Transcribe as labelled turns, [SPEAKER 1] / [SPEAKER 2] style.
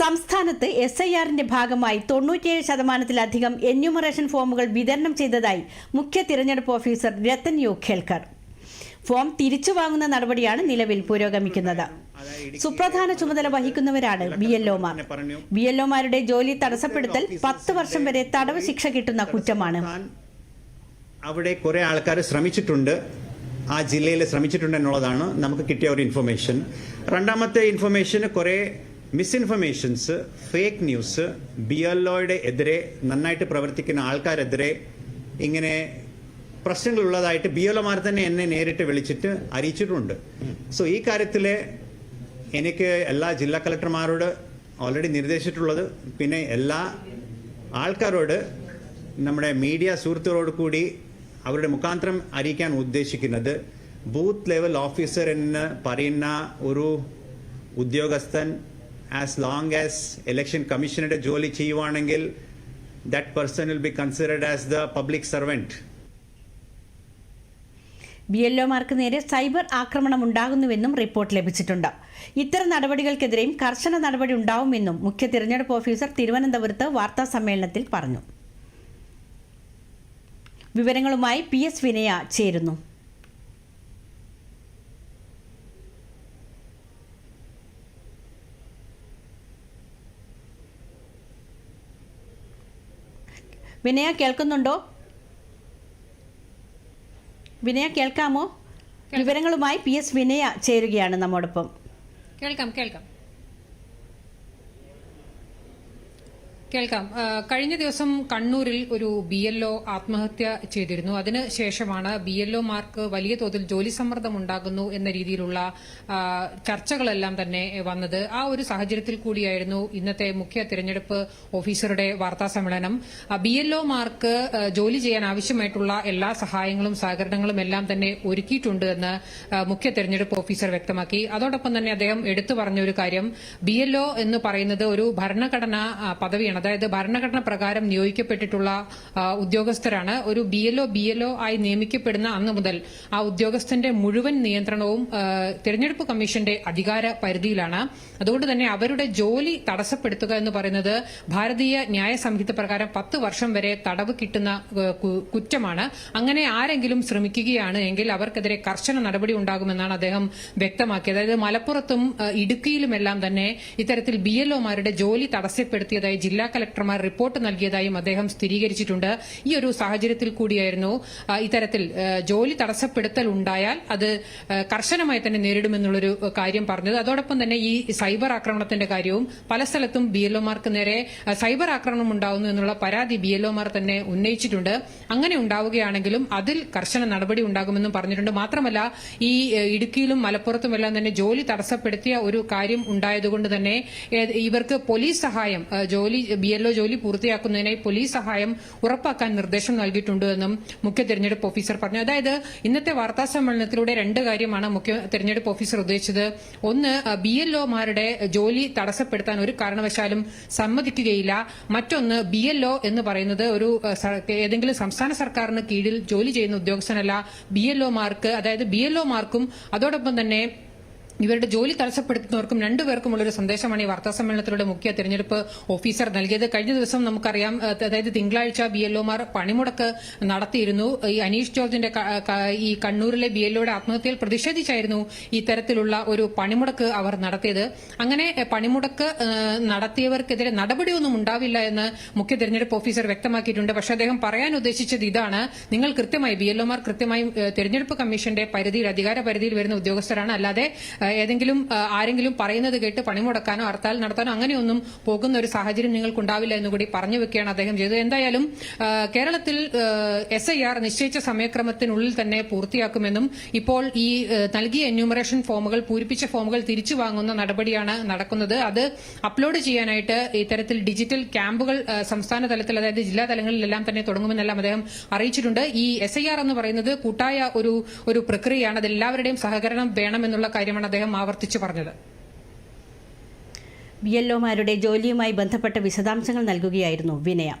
[SPEAKER 1] സംസ്ഥാനത്ത് S I ആറിന്റെ ഭാഗമായി തൊണ്ണൂറ്റിയേഴ് ശതമാനത്തിലധികം എന്യൂമറേഷൻ ഫോമുകൾ വിതരണം ചെയ്തതായി മുഖ്യ തിരഞ്ഞെടുപ്പ് officer Rathan U Kelkar. Form തിരിച്ചു വാങ്ങുന്ന നടപടിയാണ് നിലവിൽ പുരോഗമിക്കുന്നത്. സുപ്രധാന ചുമതല വഹിക്കുന്നവരാണ് ബി എൽഒമാർ ബി എൽഒമാരുടെ ജോലി തടസ്സപ്പെടുത്തൽ പത്ത് വർഷം വരെ തടവ് ശിക്ഷ കിട്ടുന്ന കുറ്റമാണ്.
[SPEAKER 2] അവിടെ കുറെ ആൾക്കാർ ശ്രമിച്ചിട്ടുണ്ട്. ആ ജില്ലയിൽ ശ്രമിച്ചിട്ടുണ്ട് എന്നുള്ളതാണ് നമുക്ക് കിട്ടിയ ഒരു ഇൻഫർമേഷൻ രണ്ടാമത്തെ ഇൻഫർമേഷൻ കുറെ misinformations fake news B L ഒയുടെ എതിരെ നന്നായിട്ട് പ്രവർത്തിക്കുന്ന ആൾക്കാരെതിരെ ഇങ്ങനെ പ്രശ്നങ്ങളുള്ളതായിട്ട് ബി എൽ ഒമാർ തന്നെ എന്നെ നേരിട്ട് വിളിച്ചിട്ട് അറിയിച്ചിട്ടുണ്ട്. സോ ഈ കാര്യത്തിൽ എനിക്ക് എല്ലാ ജില്ലാ കളക്ടർമാരോട് ഓൾറെഡി നിർദ്ദേശിച്ചിട്ടുള്ളത്. പിന്നെ എല്ലാ ആൾക്കാരോട് നമ്മുടെ മീഡിയ സുഹൃത്തുക്കളോട് കൂടി അവരുടെ മുഖാന്തരം അറിയിക്കാൻ ഉദ്ദേശിക്കുന്നത് ബൂത്ത് ലെവൽ ഓഫീസർ എന്ന് പറയുന്ന ഒരു ഉദ്യോഗസ്ഥൻ ആസ് ലോങ് ആസ് ഇലക്ഷൻ കമ്മീഷനുടെ ജോലി ചെയ്യുവാണെങ്കിൽ that person will be considered as the public servant
[SPEAKER 1] B L ഒമാർക്ക് നേരെ സൈബർ ആക്രമണം ഉണ്ടാകുന്നുവെന്നും റിപ്പോർട്ട് ലഭിച്ചിട്ടുണ്ട്. ഇത്തരം നടപടികൾക്കെതിരെയും കർശന നടപടി ഉണ്ടാവുമെന്നും മുഖ്യ തിരഞ്ഞെടുപ്പ് ഓഫീസർ തിരുവനന്തപുരത്ത് വാർത്താ സമ്മേളനത്തിൽ പറഞ്ഞു. വിവരങ്ങളുമായി പി എസ് വിനയ ചേരുന്നു. വിനയ കേൾക്കുന്നുണ്ടോ? വിനയ കേൾക്കാമോ? വിവരങ്ങളുമായി പി എസ് വിനയ ചേരുകയാണ് നമ്മോടൊപ്പം.
[SPEAKER 3] കേൾക്കാം കേൾക്കാം. കേൾക്കാം. കഴിഞ്ഞ ദിവസം കണ്ണൂരിൽ ഒരു ബി എൽ ഒ ആത്മഹത്യ ചെയ്തിരുന്നു. അതിന് ശേഷമാണ് ബി എൽ ഒമാർക്ക് വലിയ തോതിൽ ജോലി സമ്മർദ്ദം ഉണ്ടാകുന്നു എന്ന രീതിയിലുള്ള ചർച്ചകളെല്ലാം തന്നെ വന്നത്. ആ ഒരു സാഹചര്യത്തിൽ കൂടിയായിരുന്നു ഇന്നത്തെ മുഖ്യ തിരഞ്ഞെടുപ്പ് ഓഫീസറുടെ വാർത്താ സമ്മേളനം. ബി എൽ ഒമാർക്ക് ജോലി ചെയ്യാൻ ആവശ്യമായിട്ടുള്ള എല്ലാ സഹായങ്ങളും സഹകരണങ്ങളും എല്ലാം തന്നെ ഒരുക്കിയിട്ടുണ്ട് എന്ന് മുഖ്യ തെരഞ്ഞെടുപ്പ് ഓഫീസർ വ്യക്തമാക്കി. അതോടൊപ്പം തന്നെ അദ്ദേഹം എടുത്തു പറഞ്ഞ ഒരു കാര്യം ബി എൽ ഒ എന്ന് പറയുന്നത് ഒരു ഭരണഘടനാ പദവിയാണ്. അതായത് ഭരണഘടന പ്രകാരം നിയോഗിക്കപ്പെട്ടിട്ടുള്ള ഉദ്യോഗസ്ഥരാണ്. ഒരു ബി എൽഒ ബി എൽഒ ആയി നിയമിക്കപ്പെടുന്ന അന്ന് മുതൽ ആ ഉദ്യോഗസ്ഥന്റെ മുഴുവൻ നിയന്ത്രണവും തെരഞ്ഞെടുപ്പ് കമ്മീഷന്റെ അധികാര പരിധിയിലാണ്. അതുകൊണ്ട് തന്നെ അവരുടെ ജോലി തടസ്സപ്പെടുത്തുക എന്ന് പറയുന്നത് ഭാരതീയ ന്യായ സംഹിത പ്രകാരം പത്ത് വർഷം വരെ തടവ് കിട്ടുന്ന കുറ്റമാണ്. അങ്ങനെ ആരെങ്കിലും ശ്രമിക്കുകയാണ് എങ്കിൽ അവർക്കെതിരെ കർശന നടപടി ഉണ്ടാകുമെന്നാണ് അദ്ദേഹം വ്യക്തമാക്കിയത്. അതായത് മലപ്പുറത്തും ഇടുക്കിയിലുമെല്ലാം തന്നെ ഇത്തരത്തിൽ ബി എൽഒമാരുടെ ജോലി തടസ്സപ്പെടുത്തിയതായി ജില്ലാ കലക്ടർമാർ റിപ്പോർട്ട് നൽകിയതായും അദ്ദേഹം സ്ഥിരീകരിച്ചിട്ടുണ്ട്. ഈ ഒരു സാഹചര്യത്തിൽ കൂടിയായിരുന്നു ഇത്തരത്തിൽ ജോലി തടസ്സപ്പെടുത്തൽ ഉണ്ടായാൽ അത് കർശനമായി തന്നെ നേരിടുമെന്നുള്ളൊരു കാര്യം പറഞ്ഞത്. അതോടൊപ്പം തന്നെ ഈ സൈബർ ആക്രമണത്തിന്റെ കാര്യവും പല സ്ഥലത്തും ബി നേരെ സൈബർ ആക്രമണം ഉണ്ടാവുന്നു എന്നുള്ള പരാതി ബി തന്നെ ഉന്നയിച്ചിട്ടുണ്ട്. അങ്ങനെ ഉണ്ടാവുകയാണെങ്കിലും അതിൽ കർശന നടപടി ഉണ്ടാകുമെന്നും പറഞ്ഞിട്ടുണ്ട്. മാത്രമല്ല ഈ ഇടുക്കിയിലും മലപ്പുറത്തും എല്ലാം തന്നെ ജോലി തടസ്സപ്പെടുത്തിയ ഒരു കാര്യം ഉണ്ടായതുകൊണ്ട് തന്നെ ഇവർക്ക് പോലീസ് സഹായം ജോലി ബി എൽഒ ജോലി പൂർത്തിയാക്കുന്നതിനായി പോലീസ് സഹായം ഉറപ്പാക്കാൻ നിർദ്ദേശം നൽകിയിട്ടുണ്ട് എന്നും മുഖ്യ തെരഞ്ഞെടുപ്പ് ഓഫീസർ പറഞ്ഞു. അതായത് ഇന്നത്തെ വാർത്താ സമ്മേളനത്തിലൂടെ രണ്ട് കാര്യമാണ് മുഖ്യ തെരഞ്ഞെടുപ്പ് ഓഫീസർ ഉദ്ദേശിച്ചത്. ഒന്ന് ബി എൽഒമാരുടെ ജോലി തടസ്സപ്പെടുത്താൻ ഒരു കാരണവശാലും സമ്മതിക്കുകയില്ല. മറ്റൊന്ന് ബി എന്ന് പറയുന്നത് ഒരു ഏതെങ്കിലും സംസ്ഥാന സർക്കാരിന് കീഴിൽ ജോലി ചെയ്യുന്ന ഉദ്യോഗസ്ഥനല്ല ബി എൽഒമാർക്ക് അതായത് ബി എൽഒമാർക്കും അതോടൊപ്പം തന്നെ ഇവരുടെ ജോലി തടസ്സപ്പെടുത്തുന്നവർക്കും രണ്ടുപേർക്കുമുള്ള ഒരു സന്ദേശമാണ് ഈ വാർത്താ സമ്മേളനത്തിലൂടെ മുഖ്യ തെരഞ്ഞെടുപ്പ് ഓഫീസർ നൽകിയത്. കഴിഞ്ഞ ദിവസം നമുക്കറിയാം അതായത് തിങ്കളാഴ്ച ബി എൽഒമാർ പണിമുടക്ക് നടത്തിയിരുന്നു. ഈ അനീഷ് ജോർജിന്റെ ഈ കണ്ണൂരിലെ ബി എൽഒയുടെ ആത്മഹത്യയിൽ പ്രതിഷേധിച്ചായിരുന്നു ഇത്തരത്തിലുള്ള ഒരു പണിമുടക്ക് അവർ നടത്തിയത്. അങ്ങനെ പണിമുടക്ക് നടത്തിയവർക്കെതിരെ നടപടിയൊന്നും ഉണ്ടാവില്ല എന്ന് മുഖ്യ തെരഞ്ഞെടുപ്പ് ഓഫീസർ വ്യക്തമാക്കിയിട്ടുണ്ട്. പക്ഷേ അദ്ദേഹം പറയാൻ ഉദ്ദേശിച്ചത് ഇതാണ്. നിങ്ങൾ കൃത്യമായി ബി എൽഒമാർ കൃത്യമായും തെരഞ്ഞെടുപ്പ് കമ്മീഷന്റെ പരിധിയിൽ അധികാര പരിധിയിൽ വരുന്ന ഉദ്യോഗസ്ഥരാണ്. അല്ലാതെ ഏതെങ്കിലും ആരെങ്കിലും പറയുന്നത് കേട്ട് പണിമുടക്കാനോ ഹർത്താൽ നടത്താനോ അങ്ങനെയൊന്നും പോകുന്ന ഒരു സാഹചര്യം നിങ്ങൾക്കുണ്ടാവില്ല എന്ന് കൂടി പറഞ്ഞു വെക്കുകയാണ് അദ്ദേഹം ചെയ്തത്. എന്തായാലും കേരളത്തിൽ എസ് ഐ ആർ നിശ്ചയിച്ച സമയക്രമത്തിനുള്ളിൽ തന്നെ പൂർത്തിയാക്കുമെന്നും ഇപ്പോൾ ഈ നൽകിയ എന്യൂമറേഷൻ ഫോമുകൾ പൂരിപ്പിച്ച ഫോമുകൾ തിരിച്ചു വാങ്ങുന്ന നടപടിയാണ് നടക്കുന്നത്. അത് അപ്ലോഡ് ചെയ്യാനായിട്ട് ഇത്തരത്തിൽ ഡിജിറ്റൽ ക്യാമ്പുകൾ സംസ്ഥാന തലത്തിൽ അതായത് ജില്ലാ തലങ്ങളിലെല്ലാം തന്നെ തുടങ്ങുമെന്നെല്ലാം അദ്ദേഹം അറിയിച്ചിട്ടുണ്ട്. ഈ എസ് എന്ന് പറയുന്നത് കൂട്ടായ ഒരു ഒരു പ്രക്രിയയാണ്. അത് എല്ലാവരുടെയും സഹകരണം വേണമെന്നുള്ള കാര്യമാണ് അദ്ദേഹം ആവർത്തിച്ചു പറഞ്ഞത്.
[SPEAKER 1] ബി എൽഒമാരുടെ ജോലിയുമായി ബന്ധപ്പെട്ട വിശദാംശങ്ങൾ നൽകുകയായിരുന്നു വിനയ.